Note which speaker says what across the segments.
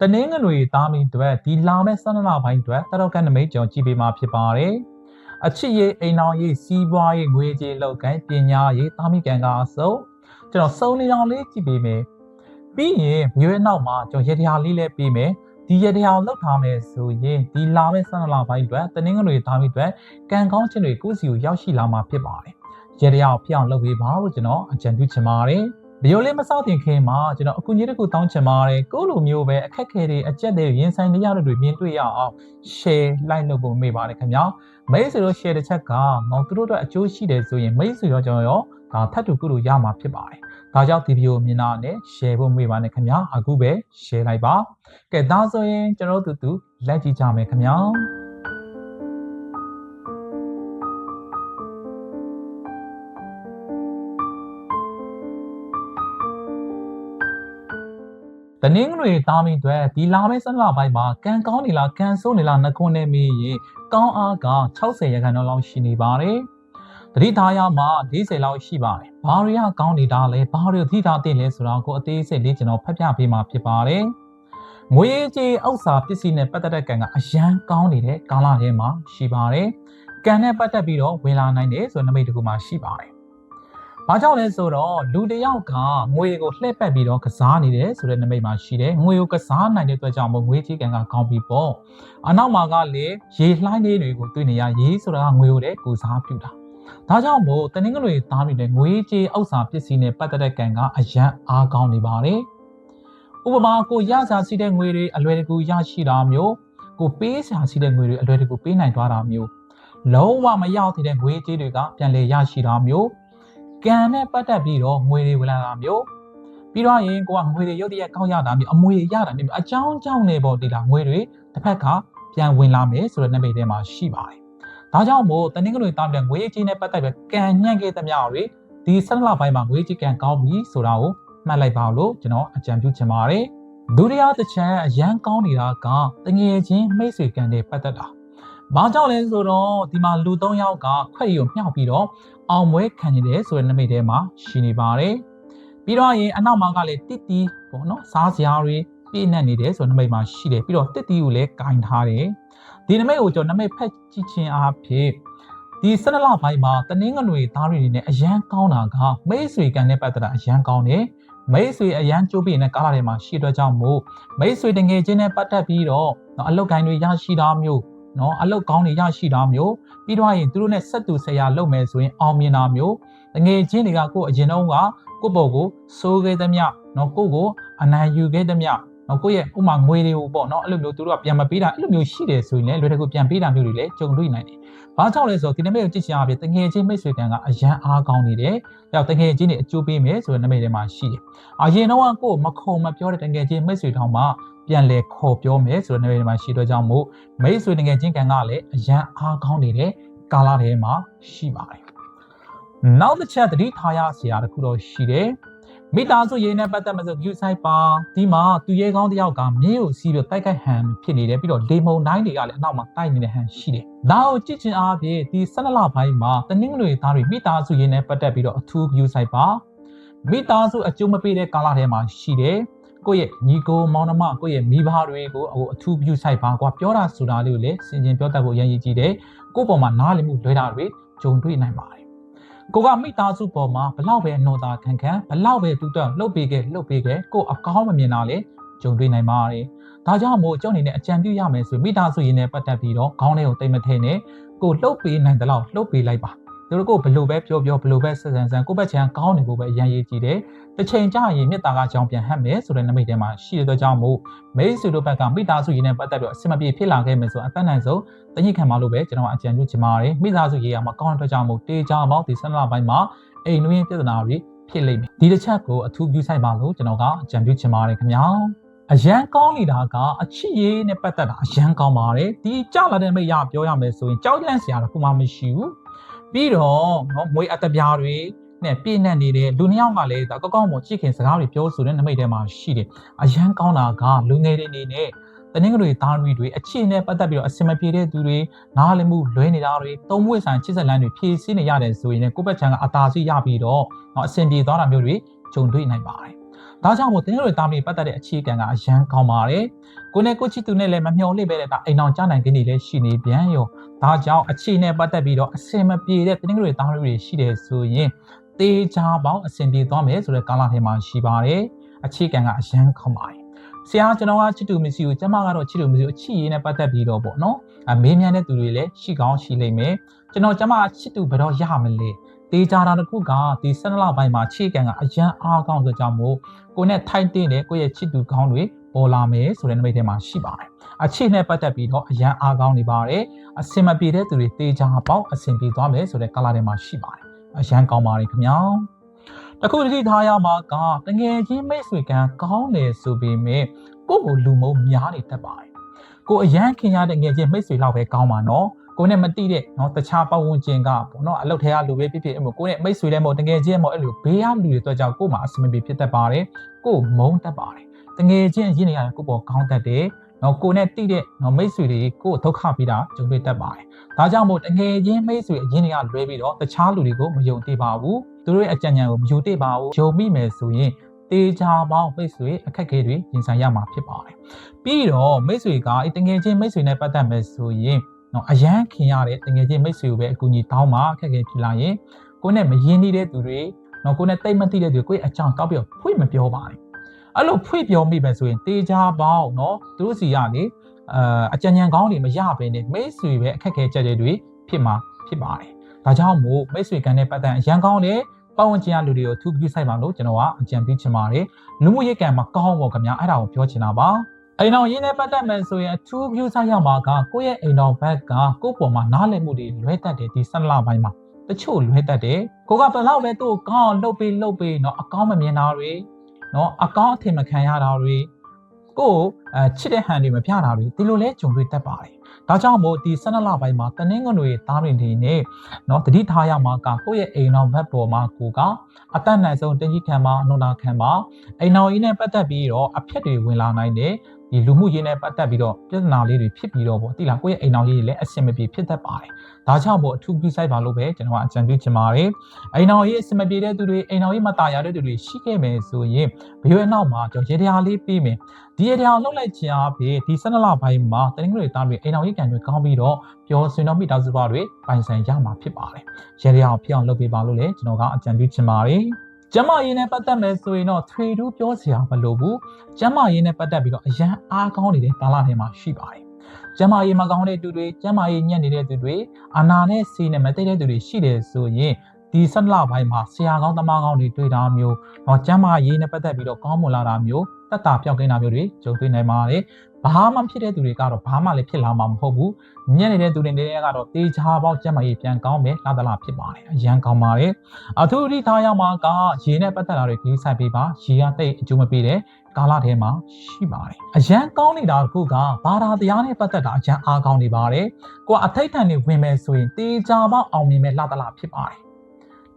Speaker 1: တနင်္ဂနွေသားမီတွေဒီလာမဲ့ဆန္ဒလပိုင်းတွေတတော်ကနမိတ်ကြောင့်ကြည်ပေးမှာဖြစ်ပါတယ်အချစ်ရေးအိမ်အောင်ရေးစီးပွားရေးငွေကြေးလောက်ကိုင်းပညာရေးသားမိကန်ကအစုံကျွန်တော်စုံလေးအောင်လေးကြည့်ပေးမယ်ပြီးရင်မြို့ရဲ့နောက်မှာကျွန်တော်ရတရားလေးလည်းပေးမယ်ဒီရတရားလောက်ထားမယ်ဆိုရင်ဒီလာမဲ့ဆန္ဒလပိုင်းတွေတနင်္ဂနွေသားမီတွေကံကောင်းခြင်းတွေကိုယ့်စီကိုရောက်ရှိလာမှာဖြစ်ပါတယ်ရတရားကိုဖြစ်အောင်လုပ်ပေးပါလို့ကျွန်တော်အကြံပြုချင်ပါတယ် ဗီဒီယိုလေးမစတင်ခင်မှာကျွန်တော်အကူအညီတစ်ခုတောင်းချင်ပါတယ်ကိုယ့်လိုမျိုးပဲအခက်အခဲတွေအကြက်တွေရင်ဆိုင်နေရတဲ့တွေမြင်တွေ့ရအောင် share like လုပ်ဖို့မေ့ပါတယ်ခင်ဗျာမိတ်ဆွေတို့ share တစ်ချက်ကမောင်သူတို့အတွက်အကျိုးရှိတယ်ဆိုရင်မိတ်ဆွေရောကျွန်တော်ရောဒါထပ်တူကုလို့ရမှာဖြစ်ပါတယ်ဒါကြောင့်ဒီဗီဒီယိုမြင်တာနဲ့ share ဖို့မေ့ပါနဲ့ခင်ဗျာအခုပဲ share လိုက်ပါကဲဒါဆိုရင်ကျွန်တော်တို့တူတူလက်ကြည့်ကြမယ်ခင်ဗျာ တနင်္ဂနွေသားမီတွေဒီလာမယ့်ဆန္ဒပိုင်းမှာကံကောင်းနေလားကံဆိုးနေလားနှခုနဲ့မေးရင်ကောင်းအားက60ရာခိုင်နှုန်းလောက်ရှိနေပါတယ်။တတိထားရမှာ40လောက်ရှိပါတယ်။ဘာတွေကကောင်းနေတာလဲဘာတွေသတိထားတင်လဲဆိုတော့ကိုအသေးစိတ်လေးကျွန်တော်ဖတ်ပြပေးမှာဖြစ်ပါတယ်။ငွေကြေးဥစ္စာပစ္စည်းနဲ့ပတ်သက်တဲ့ကံကအရန်ကောင်းနေတဲ့ကာလထဲမှာရှိပါတယ်။ကံနဲ့ပတ်သက်ပြီးတော့ဝင်လာနိုင်တယ်ဆိုတဲ့နမိတ်တစ်ခုမှရှိပါတယ်။ ဘာကြောင့်လဲဆိုတော့လူတစ်ယောက်ကငွေကိုလှည့်ပတ်ပြီးတော့ကစားနေတယ်ဆိုတဲ့နမိတ်မှာရှိတယ်ငွေကိုကစားနိုင်တဲ့အတွက်ကြောင့်မို့ငွေကြီးကံကကောင်းပြီပေါ့အနောက်မှာကလေရေလှိုင်းလေးတွေကိုတွေ့နေရရေးဆိုတာကငွေကိုလည်းကိုစားပြုတာဒါကြောင့်မို့တနင်္ဂနွေသားနေတဲ့ငွေကြီးဥစ္စာပစ္စည်းနဲ့ပတ်သက်တဲ့ကံကအရန်အားကောင်းနေပါတယ်ဥပမာကိုရစားစီတဲ့ငွေတွေအလွယ်တကူရရှိတာမျိုးကိုပေးစားစီတဲ့ငွေတွေအလွယ်တကူပေးနိုင်သွားတာမျိုးလုံးဝမရောက်သေးတဲ့ငွေကြေးတွေကပြန်လည်ရရှိတာမျိုး ကံနဲ့ပတ်သက်ပြီးတော့ငွေတွေဝင်လာတာမျိုးပြီးတော့ရင်ကိုကငွေတွေရုတ်တရက်ကောက်ရတာမျိုးအမွေရတာမျိုးအကြောင်းကြောင့်နေပေါ့ဒီလားငွေတွေတစ်ဖက်ကပြန်ဝင်လာမယ်ဆိုတဲ့နမိတ်ထဲမှာရှိပါတယ်။ဒါကြောင့်မို့တနင်္ဂနွေတောင်းတဲ့ငွေကြေးနဲ့ပတ်သက်ပြီးကံညှန့်ခဲ့သမျှတွေဒီဆက်လပိုင်းမှာငွေကြေးကံကောင်းပြီဆိုတာကိုမှတ်လိုက်ပါလို့ကျွန်တော်အကြံပြုချင်ပါတယ်။ဒုတိယတစ်ချမ်းအရန်ကောင်းနေတာကတငယ်ချင်းမိတ်ဆွေကံတွေပတ်သက်တာ။ဘာကြောင့်လဲဆိုတော့ဒီမှာလူ၃ယောက်ကခွက်ရီကိုမြှောက်ပြီးတော့ အောင်ပွဲခံနေတယ်ဆိုတဲ့နမိတ်ထဲမှာရှိနေပါတယ်။ပြီးတော့ရင်အနောက်မှာကလည်းတစ်တီပေါ့နော်စားစရာတွေပြည့်နှက်နေတယ်ဆိုတဲ့နမိတ်မှာရှိတယ်ပြီးတော့တစ်တီကိုလည်းကင်ထားတယ်။ဒီနမိတ်ကိုကျွန်တော်နမိတ်ဖက်ကြည့်ခြင်းအားဖြင့်ဒီဆနလပိုင်းမှာတနင်္ဂနွေသားတွေနဲ့အရန်ကောင်းတာကမိတ်ဆွေကံနဲ့ပတ်သက်တာအရန်ကောင်းတယ်။မိတ်ဆွေအရန်ကြိုးပြနေတဲ့ကားလာထဲမှာရှိတော့ကြောင့်မို့မိတ်ဆွေတငယ်ချင်းနဲ့ပတ်သက်ပြီးတော့အလောက်ကိုင်းတွေရရှိတာမျိုး နော်အလောက်ကောင်းတွေရရှိတာမျိုးပြီးတော့ရင်သူတို့နဲ့ဆက်တူဆရာလုပ်မယ်ဆိုရင်အောင်မြင်တာမျိုးတငယ်ချင်းတွေကကိုယ်အရင်တုန်းကကိုယ့်ဘော်ကိုစိုးခဲ့သမျှနော်ကိုယ့်ကိုအနိုင်ယူခဲ့သမျှနော်ကိုယ့်ရဲ့ဥမာငွေတွေကိုပေါ့နော်အဲ့လိုမျိုးသူတို့ကပြန်မပေးတာအဲ့လိုမျိုးရှိတယ်ဆိုရင်လည်းလွယ်တကူပြန်ပေးတာမျိုးတွေလည်းကြုံတွေ့နိုင်တယ်။ဘာကြောင့်လဲဆိုတော့ဒီနမိတ်ကိုကြည့်ချင်အားဖြင့်တငယ်ချင်းမိတ်ဆွေကံကအရန်အားကောင်းနေတယ်။ကြောက်တငယ်ချင်းတွေအကျိုးပေးမယ်ဆိုတဲ့နမိတ်ထဲမှာရှိတယ်။အရင်တော့ကိုယ်မခုံမပြောတဲ့တငယ်ချင်းမိတ်ဆွေတောင်မှ ပြန်လဲခေါ်ပြောမယ်ဆိုတဲ့နမိတ်ထဲမှာရှိတော့ကြောင့်မို့မိတ်ဆွေတငယ်ချင်းကံကလည်းအရန်အားကောင်းနေတဲ့ကာလထဲမှာရှိပါတယ်။နောက်တစ်ချက်သတိထားရစရာတစ်ခုတော့ရှိတယ်။မိသားစုရေးနဲ့ပတ်သက်မှဆို view site ပါဒီမှာသူရဲကောင်းတယောက်ကမြင်းကိုစီးပြီးတိုက်ခိုက်ဟန်ဖြစ်နေတယ်ပြီးတော့လေမုံတိုင်းတွေကလည်းအနောက်မှာတိုက်နေတဲ့ဟန်ရှိတယ်။ဒါကိုကြည့်ချင်အားဖြင့်ဒီဆက်လလပိုင်းမှာတနင်္ဂနွေသားတွေမိသားစုရေးနဲ့ပတ်သက်ပြီးတော့အထူး view site ပါမိသားစုအကျိုးမပေးတဲ့ကာလထဲမှာရှိတယ်။ ကိုယ့်ရဲ့ညီကိုမောင်နှမကိုယ့်ရဲ့မိဘတွေကိုဟိုအထူး view site ပါကွာပြောတာဆိုတာလေးကိုလည်းစင်ကျင်ပြောတတ်ဖို့ရည်ရည်ကြည့်တယ်ကိုယ့်ပေါ်မှာနားလည်မှုလွဲတာတွေဂျုံတွေ့နိုင်ပါတယ်ကိုကမိသားစုပေါ်မှာဘလောက်ပဲနှောတာခံခံဘလောက်ပဲတူတော့လှုပ်ပေးခဲ့လှုပ်ပေးခဲ့ကိုအကောင်းမမြင်တာလေဂျုံတွေ့နိုင်ပါတယ်ဒါကြောင့်မို့ကျောင်းနေနဲ့အကြံပြုရမယ်ဆိုမိသားစုရင်းနဲ့ပတ်သက်ပြီးတော့ခေါင်းထဲကိုတိတ်မထဲနဲ့ကိုလှုပ်ပေးနိုင်တဲ့လောက်လှုပ်ပေးလိုက်ပါ သူတို့ကိုဘလို့ပဲပြောပြောဘလို့ပဲဆက်ဆန်ဆန်ကိုယ့်ဘက်ချမ်းကောင်းနေဖို့ပဲအရင်ရေးကြည့်တယ်တစ်ချိန်ကြာရင်မြစ်တာကကြောင်ပြန်ဟတ်မယ်ဆိုတဲ့နမိတ်ထဲမှာရှိတဲ့ကြောင့်မို့မိတ်ဆွေတို့ဘက်ကမိသားစုရင်းနဲ့ပတ်သက်ပြီးတော့အဆင်မပြေဖြစ်လာခဲ့မယ်ဆိုအသက်နိုင်ဆုံးတညစ်ခံပါလို့ပဲကျွန်တော်အကြံပြုချင်ပါတယ်မိသားစုရေးရမှာကောင်းတဲ့အတွက်ကြောင့်မို့တေးကြမောက်ဒီဆန္ဒပိုင်းမှာအိမ်နှွေးပြဿနာတွေဖြစ်လိမ့်မယ်ဒီတစ်ချက်ကိုအထူးပြုဆိုင်ပါလို့ကျွန်တော်ကအကြံပြုချင်ပါတယ်ခင်ဗျာအရန်ကောင်းနေတာကအချစ်ရေးနဲ့ပတ်သက်တာအရန်ကောင်းပါတယ်ဒီကြောက်လာတဲ့မိတ်ရပြောရမယ်ဆိုရင်ကြောက်လန့်စရာတော့ခုမှမရှိဘူး ပြီးတော့နော်မွေအတပြားတွေနဲ့ပြည့်နှက်နေတဲ့လူနှစ်ယောက်ကလည်းဒါကောက်ကောက်မချစ်ခင်စကားတွေပြောဆိုတဲ့နမိတ်ထဲမှာရှိတယ်အရန်ကောင်းတာကလူငယ်တွေအနေနဲ့တနင်္ဂနွေသားတွေတွေအခြေအနေပတ်သက်ပြီးတော့အစင်မပြေတဲ့သူတွေနားလည်မှုလွဲနေတာတွေသုံးမွေဆိုင်ချစ်ဆက်လန်းတွေဖြည့်ဆည်းနေရတယ်ဆိုရင်လည်းကိုယ့်ဘက်ချမ်းကအသာစီရပြီးတော့အစင်ပြေသွားတာမျိုးတွေဂျုံတွေ့နိုင်ပါတယ်။ ဒါဒါကြောင့်မို့တင်းတို့တာမီပတ်သက်တဲ့အခြေခံကအရန်ကောင်းပါတယ်ကိုနဲ့ကိုချစ်သူနဲ့လည်းမမျှော်လင့်ပဲတဲ့ဒါအိမ်အောင်ကြားနိုင်ခြင်းတွေလည်းရှိနေပြန်ရောဒါကြောင့်အခြေနဲ့ပတ်သက်ပြီးတော့အစင်မပြေတဲ့တင်းတို့တာမီတွေရှိတယ်ဆိုရင်တေချာပေါင်းအစင်ပြေသွားမယ်ဆိုတဲ့ကာလထဲမှာရှိပါတယ်အခြေခံကအရန်ကောင်းပါတယ်ဆရာကျွန်တော်ကချစ်သူမရှိဘူးကျမကတော့ချစ်သူမရှိဘူးအချစ်ရေးနဲ့ပတ်သက်ပြီးတော့ပေါ့နော်အမေးမြန်းတဲ့သူတွေလည်းရှိကောင်းရှိလိမ့်မယ်ကျွန်တော်ကျမချစ်သူဘယ်တော့ရမလဲ တေးကြတာတခုကဒီဆန္ဒလပိုင်းမှာခြေကံကအရန်အားကောင်းဆိုကြောင့်မို့ကိုနဲ့ထိုက်တဲ့တဲ့ကိုရဲ့ချစ်သူကောင်းတွေပေါ်လာမယ်ဆိုတဲ့နမိတ်ထဲမှာရှိပါတယ်။အခြေနဲ့ပတ်သက်ပြီးတော့အရန်အားကောင်းနေပါတယ်။အစင်မပြေတဲ့သူတွေတေးကြပေါက်အစင်ပြေသွားမယ်ဆိုတဲ့ကာလထဲမှာရှိပါတယ်။အရန်ကောင်းပါတယ်ခင်ဗျာ။တခုတတိထားရမှာကတငယ်ချင်းမိတ်ဆွေကံကောင်းတယ်ဆိုပေမဲ့ကိုယ့်ကိုလူမုံများနေတတ်ပါတယ်။ကိုအရန်ခင်ရတဲ့ငယ်ချင်းမိတ်ဆွေလောက်ပဲကောင်းပါနော်။ ကိုနဲ့မတိတဲ့เนาะတခြားပတ်ဝန်းကျင်ကပေါ့เนาะအလုပ်ထဲကလူပဲဖြစ်ဖြစ်အဲ့မို့ကိုနဲ့မိတ်ဆွေလည်းမဟုတ်တကယ်ချင်းမဟုတ်အဲ့လိုဘေးကလူတွေအတွက်ကြောင့်ကို့မှာအဆင်မပြေဖြစ်တတ်ပါတယ်ကိုမုန်းတတ်ပါတယ်တကယ်ချင်းရင်းနေရတယ်ကိုပေါ်ကောင်းတတ်တယ်နော်ကိုနဲ့တိတဲ့နော်မိတ်ဆွေတွေကိုဒုက္ခပေးတာကြုံတွေ့တတ်ပါတယ်။ဒါကြောင့်မို့တငယ်ချင်းမိတ်ဆွေအရင်တွေကလွဲပြီးတော့တခြားလူတွေကိုမယုံတိပါဘူး။သူတို့ရဲ့အကြံဉာဏ်ကိုမယူတိပါဘူး။ယုံမိမယ်ဆိုရင်တေချာပေါင်းမိတ်ဆွေအခက်အခဲတွေရင်ဆိုင်ရမှာဖြစ်ပါတယ်။ပြီးတော့မိတ်ဆွေကအဲတငယ်ချင်းမိတ်ဆွေနဲ့ပတ်သက်မယ်ဆိုရင် နော်အရန်ခင်ရတဲ့တငယ်ချင်းမိတ်ဆွေကိုပဲအကူအညီတောင်းပါအခက်အခဲဖြစ်လာရင်ကိုနဲ့မရင်းနှီးတဲ့သူတွေနော်ကိုနဲ့တိတ်မသိတဲ့သူတွေကိုယ့်အကြောင်းတောက်ပြီးဖွင့်မပြောပါနဲ့အဲ့လိုဖွင့်ပြောမိပဲဆိုရင်တေချာပေါင်းနော်သူတို့စီကနေအာအကြံဉာဏ်ကောင်းတွေမရဘဲနဲ့မိတ်ဆွေပဲအခက်အခဲကြက်တဲ့တွေဖြစ်မှာဖြစ်ပါတယ်ဒါကြောင့်မို့မိတ်ဆွေကန်တဲ့ပတ်သက်အရန်ကောင်းတဲ့ပတ်ဝန်းကျင်ကလူတွေကိုသူပြုဆိုင်ပါလို့ကျွန်တော်ကအကြံပေးချင်ပါတယ်လူမှုရေးကံမှာကောင်းဖို့ခင်ဗျာအဲ့ဒါကိုပြောချင်တာပါ အိမ်တော်ရင်းနဲ့ပတ်သက်မယ်ဆိုရင်အထူး view ဆိုင်ရောက်မှာကကိုယ့်ရဲ့အိမ်တော်ဘက်ကကိုယ့်ပေါ်မှာနားလည်မှုတွေလွဲတတ်တယ်ဒီဆက်လပိုင်းမှာတချို့လွဲတတ်တယ်ကိုကဘယ်တော့ပဲသူ့ကိုကောင်းလှုပ်ပေးလှုပ်ပေးเนาะအကောင်းမမြင်တာတွေเนาะအကောင်းအထင်မခံရတာတွေကိုအဲချစ်တဲ့ဟန်တွေမပြတာတွေဒီလိုလဲကြုံတွေ့တတ်ပါတယ်ဒါကြောင့်မို့ဒီ12လပိုင်းမှာတနင်္ဂနွေသားတွေနေနဲ့เนาะတတိထားရမှာကကိုယ့်ရဲ့အိမ်တော်ဘက်ပေါ်မှာကိုကအတတ်နိုင်ဆုံးတင်ကြီးခံပါအနုနာခံပါအိမ်တော်ကြီးနဲ့ပတ်သက်ပြီးတော့အဖြစ်တွေဝင်လာနိုင်တယ် ဒီလူမှုရေးနဲ့ပတ်သက်ပြီးတော့ပြဿနာလေးတွေဖြစ်ပြီးတော့ပေါ့တိလားကိုယ့်ရဲ့အိမ်တော်ကြီးတွေလည်းအဆင်မပြေဖြစ်တတ်ပါတယ်။ဒါကြောင့်မို့အထူးပြုဆိုင်ပါလို့ပဲကျွန်တော်ကအကြံပြုချင်ပါတယ်။အိမ်တော်ကြီးအဆင်မပြေတဲ့သူတွေအိမ်တော်ကြီးမတာရတဲ့သူတွေရှိခဲ့မယ်ဆိုရင်ဘယ်ရွယ်နောက်မှာကျွန်တော်ရေတရားလေးပြီးမယ်။ဒီရေတရားလှုပ်လိုက်ခြင်းအပြင်ဒီ12လပိုင်းမှာတနင်္ဂနွေသားတွေအိမ်တော်ကြီးကံတွေကောင်းပြီးတော့ပျော်ရွှင်တော့မိသားစုဘတွေပိုင်ဆိုင်ရမှာဖြစ်ပါတယ်။ရေတရားဖြစ်အောင်လုပ်ပေးပါလို့လည်းကျွန်တော်ကအကြံပြုချင်ပါတယ်။ ကျမရင်းနဲ့ပတ်သက်မယ်ဆိုရင်တော့ထွေထူးပြောစရာမလိုဘူးကျမရင်းနဲ့ပတ်သက်ပြီးတော့အရန်အားကောင်းနေတဲ့ကာလထဲမှာရှိပါတယ်ကျမရေးမကောင်းတဲ့သူတွေကျမရေးညံ့နေတဲ့သူတွေအာနာနဲ့စီနဲ့မသိတဲ့သူတွေရှိတယ်ဆိုရင်ဒီဆက်လပိုင်းမှာဆရာကောင်းတမကောင်းတွေတွေ့တာမျိုးတော့ကျမရေးနဲ့ပတ်သက်ပြီးတော့ကောင်းမွန်လာတာမျိုး တက်တာပြောင်းကင်းတာမျိုးတွေကြုံတွေ့နိုင်ပါတယ်ဘာမှဖြစ်တဲ့သူတွေကတော့ဘာမှလည်းဖြစ်လာမှာမဟုတ်ဘူးညံ့နေတဲ့သူတွေတွေကတော့တေချာပေါက်ကျက်မရေးပြန်ကောင်းမယ်လာသလားဖြစ်ပါတယ်အရန်ကောင်းပါတယ်အထူးအထားရမှာကရေနဲ့ပတ်သက်တာတွေကြီးဆိုင်ပေးပါရေကတိတ်အကျိုးမပေးတဲ့ကာလထဲမှာရှိပါတယ်အရန်ကောင်းနေတာကဘာသာတရားနဲ့ပတ်သက်တာအရန်အားကောင်းနေပါတယ်ကိုကအထိတ်ထန်နေဝင်မယ်ဆိုရင်တေချာပေါက်အောင်မြင်မဲ့လာသလားဖြစ်ပါတယ်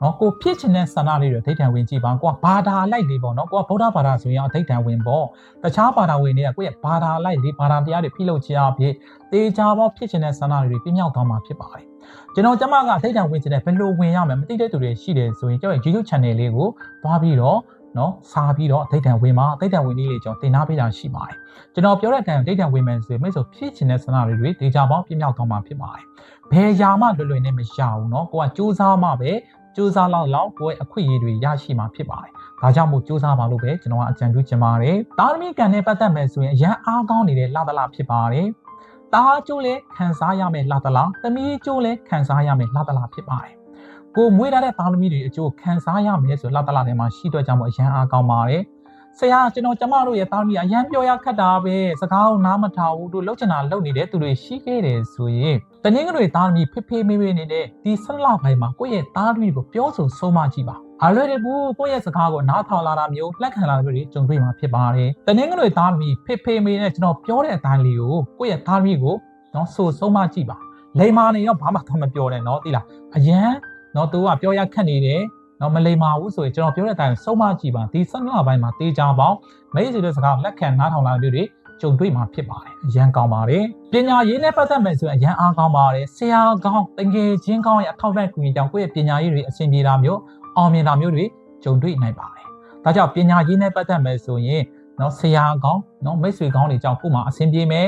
Speaker 1: နော်ကိုဖြစ်ချင်တဲ့ဆန္ဒလေးတွေအဋိဌံဝင်ကြည့်ပါကိုကဘာသာလိုက်လေးပေါ့နော်ကိုကဗုဒ္ဓဘာသာဆိုရင်အဋိဌံဝင်ပေါ့တခြားဘာသာဝင်တွေကကိုရဲ့ဘာသာလိုက်လေးဘာသာတရားတွေဖိလုပ်ချင်အဖြစ်တေချာပေါဖြစ်ချင်တဲ့ဆန္ဒတွေပြင်းမြောက်သွားမှာဖြစ်ပါတယ်ကျွန်တော်ကျမကအဋိဌံဝင်ချင်တဲ့ဘယ်လိုဝင်ရမလဲမသိတဲ့သူတွေရှိတယ်ဆိုရင်ကျွန်တော် YouTube channel လေးကိုသွားပြီးတော့နော်စားပြီးတော့အဋိဌံဝင်မှာအဋိဌံဝင်နည်းလေးကျွန်တော်တင်ထားပေးတာရှိပါတယ်ကျွန်တော်ပြောတဲ့အတိုင်းအဋိဌံဝင်မယ်ဆိုရင်မိတ်ဆွေဖြစ်ချင်တဲ့ဆန္ဒတွေတေချာပေါပြင်းမြောက်သွားမှာဖြစ်ပါတယ်ဘယ်ຢာမှလွယ်လွယ်နဲ့မရဘူးเนาะကိုကစူးစမ်းမှပဲ စူးစမ်းလောက်လောက်ကိုယ့်အခွင့်အရေးတွေရရှိမှာဖြစ်ပါတယ်။ဒါကြောင့်မို့စူးစမ်းပါလို့ပဲကျွန်တော်ကအကြံပြုချင်ပါတယ်။တာသမီကံနဲ့ပတ်သက်မယ်ဆိုရင်အရန်အားကောင်းနေတဲ့လာသလားဖြစ်ပါတယ်။တာကျိုးလည်းခံစားရမယ်လာသလား။သမီးကျိုးလည်းခံစားရမယ်လာသလားဖြစ်ပါတယ်။ကိုမွေးထားတဲ့တာသမီတွေအကျိုးခံစားရမယ်ဆိုလာသလားထဲမှာရှိတော့ကြမို့အရန်အားကောင်းပါတယ်။ ဆရာကျွန်တော်ကျမတို့ရဲ့တာသမီအရန်ပြောရခက်တာပဲစကားကိုနားမထောင်ဘူးတို့လောက်ချင်တာလုပ်နေတဲ့သူတွေရှိခဲ့တယ်ဆိုရင်တနင်္ဂနွေသားသမီးဖိဖိမေးမေးနေတဲ့ဒီဆက်လပိုင်းမှာကိုယ့်ရဲ့သားသမီးကိုပြောဆိုဆုံးမကြည့်ပါအလွယ်တကူကိုယ့်ရဲ့စကားကိုနားထောင်လာတာမျိုးလက်ခံလာတာမျိုးတွေကြုံတွေ့မှာဖြစ်ပါတယ်တနင်္ဂနွေသားသမီးဖိဖိမေးနဲ့ကျွန်တော်ပြောတဲ့အတိုင်းလေးကိုကိုယ့်ရဲ့သားသမီးကိုနော်ဆိုဆုံးမကြည့်ပါလိမ္မာနေတော့ဘာမှတော့မပြောနဲ့နော်သိလားအရန်နော်သူကပြောရခက်နေတယ် နော်မလိမ္မာဘူးဆိုရင်ကျွန်တော်ပြောတဲ့အတိုင်းဆုံးမကြည့်ပါဒီဆက်လပိုင်းမှာတေးကြပေါင်းမိတ်ဆွေတို့စကားလက်ခံနားထောင်လာတဲ့မျိုးတွေကြုံတွေ့မှာဖြစ်ပါတယ်အရန်ကောင်းပါတယ်ပညာရေးနဲ့ပတ်သက်မယ်ဆိုရင်အရန်အားကောင်းပါတယ်ဆရာကောင်းတကယ်ချင်းကောင်းရဲ့အထောက်အပံ့ကူညီကြောင့်ကိုယ့်ရဲ့ပညာရေးတွေအဆင်ပြေတာမျိုးအောင်မြင်တာမျိုးတွေကြုံတွေ့နိုင်ပါတယ်ဒါဒါကြောင့်ပညာရေးနဲ့ပတ်သက်မယ်ဆိုရင်နော်ဆရာကောင်းနော်မိတ်ဆွေကောင်းတွေကြောင့်ကို့မှာအဆင်ပြေမယ်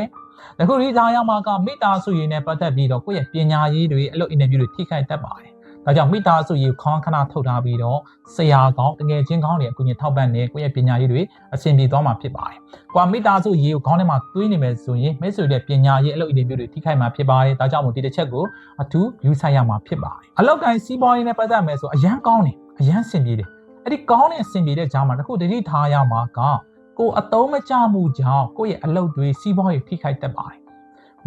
Speaker 1: တခုဒီသားရောက်မှာကမိသားစုရေးနဲ့ပတ်သက်ပြီးတော့ကိုယ့်ရဲ့ပညာရေးတွေအလုပ်အင်တာဗျူးတွေထိခိုက်တတ်ပါတယ် ဒါကြောင့်မိသားစုရေးခေါင်းခဏထုတ်ထားပြီးတော့ဆရာကောင်းတကယ်ချင်းကောင်းတွေအကူအညီထောက်ပံ့နေကိုယ့်ရဲ့ပညာရေးတွေအဆင်ပြေသွားမှာဖြစ်ပါတယ်။ကွာမိသားစုရေးကိုခေါင်းထဲမှာတွေးနေမယ်ဆိုရင်မိတ်ဆွေတဲ့ပညာရေးအလုပ်အင်တာဗျူးတွေထိခိုက်မှာဖြစ်ပါတယ်။ဒါကြောင့်မို့ဒီတစ်ချက်ကိုအထူးယူဆိုင်ရမှာဖြစ်ပါတယ်။အလောက်တိုင်းစီးပွားရေးနဲ့ပတ်သက်မယ်ဆိုအရန်ကောင်းတယ်အရန်ဆင်ပြေတယ်။အဲ့ဒီကောင်းတဲ့အဆင်ပြေတဲ့ကြားမှာတစ်ခုတတိထားရမှာကကိုအတုံးမကြမှုကြောင့်ကိုယ့်ရဲ့အလုပ်တွေစီးပွားရေးထိခိုက်တတ်ပါတယ်။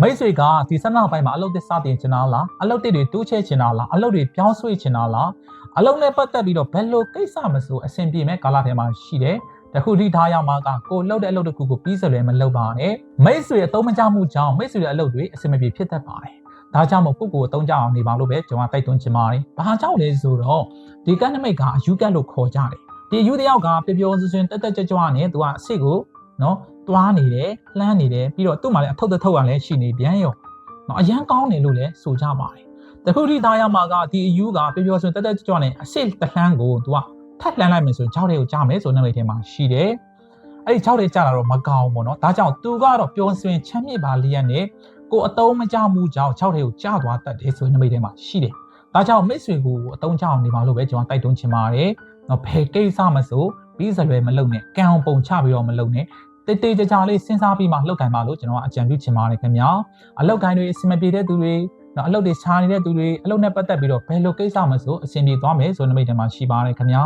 Speaker 1: မိတ်ဆွေကဒီဆက်နောက်ပိုင်းမှာအလုပ်သစ်စတင်ချင်တာလားအလုပ်တစ်တွေတိုးချဲ့ချင်တာလားအလုပ်တွေပြောင်းရွှေ့ချင်တာလားအလုပ်နဲ့ပတ်သက်ပြီးတော့ဘယ်လိုကိစ္စမဆိုအဆင်ပြေမဲ့ကာလထဲမှာရှိတယ်တခုထိထားရမှာကကိုလှုပ်တဲ့အလုပ်တစ်ခုကိုပြီးစလွယ်မလုပ်ပါနဲ့မိတ်ဆွေအသုံးမကျမှုကြောင့်မိတ်ဆွေရဲ့အလုပ်တွေအဆင်မပြေဖြစ်တတ်ပါတယ်ဒါကြောင့်မို့ကိုကိုအသုံးကျအောင်နေပါလို့ပဲကျွန်တော်တိုက်တွန်းချင်ပါတယ်။ဘာကြောင့်လဲဆိုတော့ဒီကနမိတ်ကအယူကတ်လို့ခေါ်ကြတယ်။ဒီအယူတယောက်ကပျော်ပျော်ရွှင်ရွှင်တက်တက်ကြွကြွနဲ့သူကအစ်စ်ကိုနော် တွားနေတယ်လှမ်းနေတယ်ပြီးတော့သူ့မှာလည်းအထုပ်တစ်ထုပ်ကလည်းရှိနေပြန်ရော။နော်အရန်ကောင်းတယ်လို့လည်းဆိုကြပါတယ်။တခုထိသားရမှာကဒီအယူကပျော်ပျော်ရွှင်တက်တက်ကြွကြွနဲ့အစ်စ်တလှမ်းကိုသူကထပ်လှမ်းလိုက်မယ်ဆိုရင်ကြောက်တွေကိုကြားမယ်ဆိုတဲ့နမိတ်ထဲမှာရှိတယ်။အဲ့ဒီကြောက်တွေကြားလာတော့မကောင်းဘူးပေါ့နော်။ဒါကြောင့်သူကတော့ပျော်ရွှင်ချမ်းမြေ့ပါလျက်နဲ့ကိုအတုံးမကြမှုကြောင့်6ထဲကိုကြာသွားတတ်တယ်ဆိုတဲ့နမိတ်ထဲမှာရှိတယ်။ဒါကြောင့်မိတ်ဆွေကိုအတုံးကြအောင်နေပါလို့ပဲကျွန်တော်တိုက်တွန်းချင်ပါတယ်။နော်ဘယ်ကိစ္စမဆိုပြီးစလွယ်မလုပ်နဲ့ကံအောင်ပုံချပြီးတော့မလုပ်နဲ့ တေးတေးကြကြလေးစဉ်းစားပြီးမှလှုပ်ကန်ပါလို့ကျွန်တော်ကအကြံပြုချင်ပါတယ်ခင်ဗျာ။အလှုပ်ကန်တွေအဆင်မပြေတဲ့သူတွေ နော်အလုပ်တွေခြားနေတဲ့သူတွေအလုပ်နဲ့ပတ်သက်ပြီးတော့ဘယ်လိုကိစ္စမဆိုအဆင်ပြေသွားမယ်ဆိုတဲ့နမိတ်ထဲမှာရှိပါတယ်ခင်ဗျာ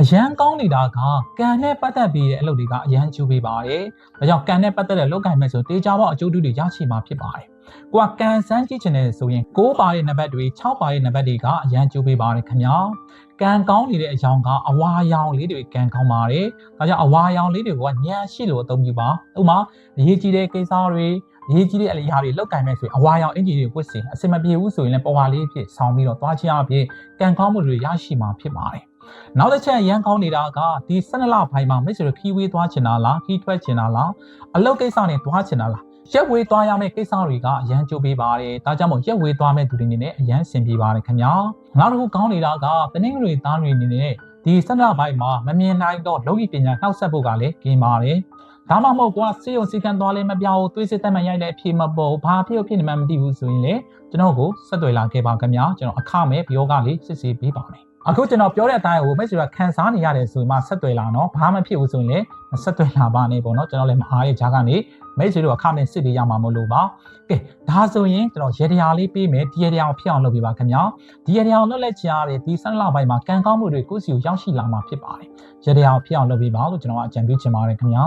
Speaker 1: အရန်ကောင်းနေတာကကံနဲ့ပတ်သက်ပြီးတဲ့အလုပ်တွေကအရန်ကျိုးပေးပါတယ်ဒါကြောင့်ကံနဲ့ပတ်သက်တဲ့လုပ်ကိုင်မဲ့ဆိုတေချာပေါအကျိုးတူတွေရရှိမှာဖြစ်ပါတယ်ကိုကကန်စမ်းကြည့်ချင်တယ်ဆိုရင်6ပါတဲ့နံပါတ်တွေ6ပါတဲ့နံပါတ်တွေကအရန်ကျိုးပေးပါတယ်ခင်ဗျာကံကောင်းနေတဲ့အကြောင်းကအဝါရောင်လေးတွေကံကောင်းပါတယ်ဒါကြောင့်အဝါရောင်လေးတွေကညံရှိလို့အသုံးပြုပါဥပမာအရေးကြီးတဲ့ကိစ္စတွေအ ရေးကြီးတဲ့အရာတွေလောက်ကင်မဲ့ဆိုရင်အဝါရောင်အင်ဂျီတွေဝတ်စီအစင်မပြေဘူးဆိုရင်လည်းပေါ်ဝါလေးဖြစ်ဆောင်းပြီးတော့သွားချင်အဖြစ်ကံကောင်းမှုတွေရရှိမှာဖြစ်ပါတယ်။နောက်တစ်ချက်ရန်ကောင်းနေတာကဒီ12လပိုင်းမှာမိတ်ဆွေတို့ခီးဝေးသွားချင်တာလားခီးထွက်ချင်တာလားအလုပ်ကိစ္စနဲ့သွားချင်တာလားရက်ဝေးသွားရမယ့်ကိစ္စတွေကအရန်ကြိုးပေးပါတယ်။ဒါကြောင့်မို့ရက်ဝေးသွားမယ့်သူတွေအနေနဲ့အရန်ဆင်ပြေပါတယ်ခင်ဗျာ။နောက်တစ်ခုကောင်းနေတာကတနင်္ဂနွေသားတွေအနေနဲ့ဒီ12လပိုင်းမှာမမြင်နိုင်တော့လောကီပညာနှောက်ဆက်ဖို့ကလည်းกินပါတယ်။ ဒါမှမဟုတ်ကွာစေယုံစီကံသွားလဲမပြောင်းသွေးစစ်တက်မှရိုက်တဲ့အဖြစ်မပေါ်ဘာဖြစ်ဖြစ်နေမှမသိဘူးဆိုရင်လေကျွန်တော်ကိုဆက်သွယ်လာခဲ့ပါခင်ဗျာကျွန်တော်အခမဲ့ပြောကလေးစစ်ဆေးပေးပါမယ်အခုကျွန်တော်ပြောတဲ့အတိုင်းကိုမိတ်ဆွေကခန်းစားနေရတယ်ဆိုရင်မှဆက်သွယ်လာနော်ဘာမှဖြစ်ဘူးဆိုရင်လည်းဆက်သွယ်လာပါနဲ့ပေါ့နော်ကျွန်တော်လည်းမအားတဲ့ဂျာကနေ မိတ်ဆွေတို့အခမဲ့စစ်ပေးရမှာမလို့ပါကဲဒါဆိုရင်ကျွန်တော်ရေတရားလေးပေးမယ်ဒီရေတရားကိုဖြစ်အောင်လုပ်ပေးပါခင်ဗျာဒီရေတရားကိုလွတ်လက်ချရတဲ့ဒီဆန်းလပိုင်းမှာကံကောင်းမှုတွေကိုယ့်စီကိုရောက်ရှိလာမှာဖြစ်ပါတယ်ရေတရားကိုဖြစ်အောင်လုပ်ပေးပါလို့ကျွန်တော်ကအကြံပြုချင်ပါတယ်ခင်ဗျာ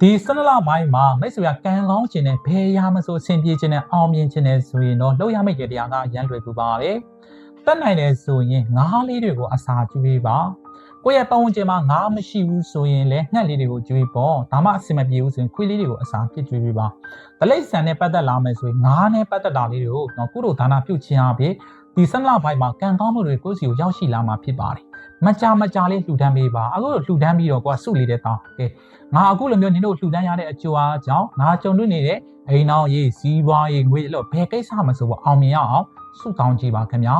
Speaker 1: ဒီဆန်းလပိုင်းမှာမိတ်ဆွေကကံကောင်းခြင်းနဲ့ဘယ်ရမဆိုအဆင်ပြေခြင်းနဲ့အောင်မြင်ခြင်းနဲ့ဆိုရင်တော့လုပ်ရမယ့်ရေတရားကရန်လွယ်ကူပါတယ်တက်နိုင်တယ်ဆိုရင်ငါးလေးတွေကိုအစာကျွေးပါ ကိုယ့်ရဲ့ပတ်ဝန်းကျင်မှာငါးမရှိဘူးဆိုရင်လည်းငှက်လေးတွေကိုကျွေးပေါ့ဒါမှအဆင်မပြေဘူးဆိုရင်ခွေးလေးတွေကိုအစာပြစ်ကျွေးပေးပါတလိษံနဲ့ပတ်သက်လာမယ်ဆိုရင်ငါးနဲ့ပတ်သက်တာလေးတွေကိုတော့ကုသိုလ်ဒါနပြုခြင်းအပြင်ဒီဆက်လပိုင်းမှာကံကောင်းမှုတွေကိုယ့်စီကိုရောက်ရှိလာမှာဖြစ်ပါတယ်မကြမကြလေးလှူဒန်းပေးပါအခုလိုလှူဒန်းပြီးတော့ကိုကစုလေးတဲ့တောင်းကဲငါအခုလိုမျိုးနင်တို့လှူဒန်းရတဲ့အကျိုးအားကြောင့်ငါကြုံတွေ့နေတဲ့အိမ်အောင်ရေးစီးပွားရေးငွေအဲ့လိုဘယ်ကိစ္စမှဆိုတော့အောင်မြင်ရအောင်စုကောင်းကြည့်ပါခင်ဗျာ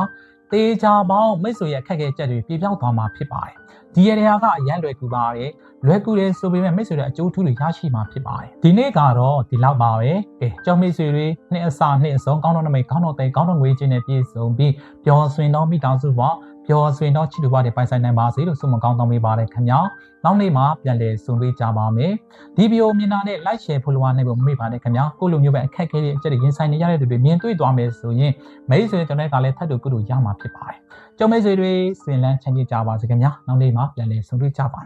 Speaker 1: တေးကြပေါင်းမိတ်ဆွေရဲ့ခက်ခဲချက်တွေပြေပြောက်သွားမှာဖြစ်ပါတယ်ဒီရတဲ့ကအရန်လွယ်ကူပါတယ်လွယ်ကူတယ်ဆိုပေမဲ့မိတ်ဆွေတွေအကျိုးထူးတွေရရှိမှာဖြစ်ပါတယ်ဒီနေ့ကတော့ဒီလောက်ပါပဲကဲကြောင်မိတ်ဆွေတွေနှစ်အစာနှစ်အစုံကောင်းတော့နမိတ်ကောင်းတော့တဲ့ကောင်းတော့ငွေချင်းနဲ့ပြည့်စုံပြီးပျော်ရွှင်တော့မိသားစုပေါ့ ပျော်ရွှင်တော့ချစ်သူပါတွေပိုင်ဆိုင်နိုင်ပါစေလို့ဆုမကောင်းတောင်းပေးပါတယ်ခင်ဗျာနောက်နေ့မှာပြန်လည်ဆုံတွေ့ကြပါမယ်ဒီဗီဒီယိုမြင်တာနဲ့ like share follow နိုင်ဖို့မမေ့ပါနဲ့ခင်ဗျာကိုလိုမျိုးပဲအခက်အခဲတွေအကျက်တွေရင်ဆိုင်နေရတဲ့သူတွေမြင်တွေ့သွားမယ်ဆိုရင်မိတ်ဆွေကျွန်တော်ကလည်းထပ်တူကုတူရမှာဖြစ်ပါတယ်ကျောင်းမိတ်ဆွေတွေစင်လန်းချမ်းမြေ့ကြပါစေခင်ဗျာနောက်နေ့မှာပြန်လည်ဆုံတွေ့ကြပါမယ်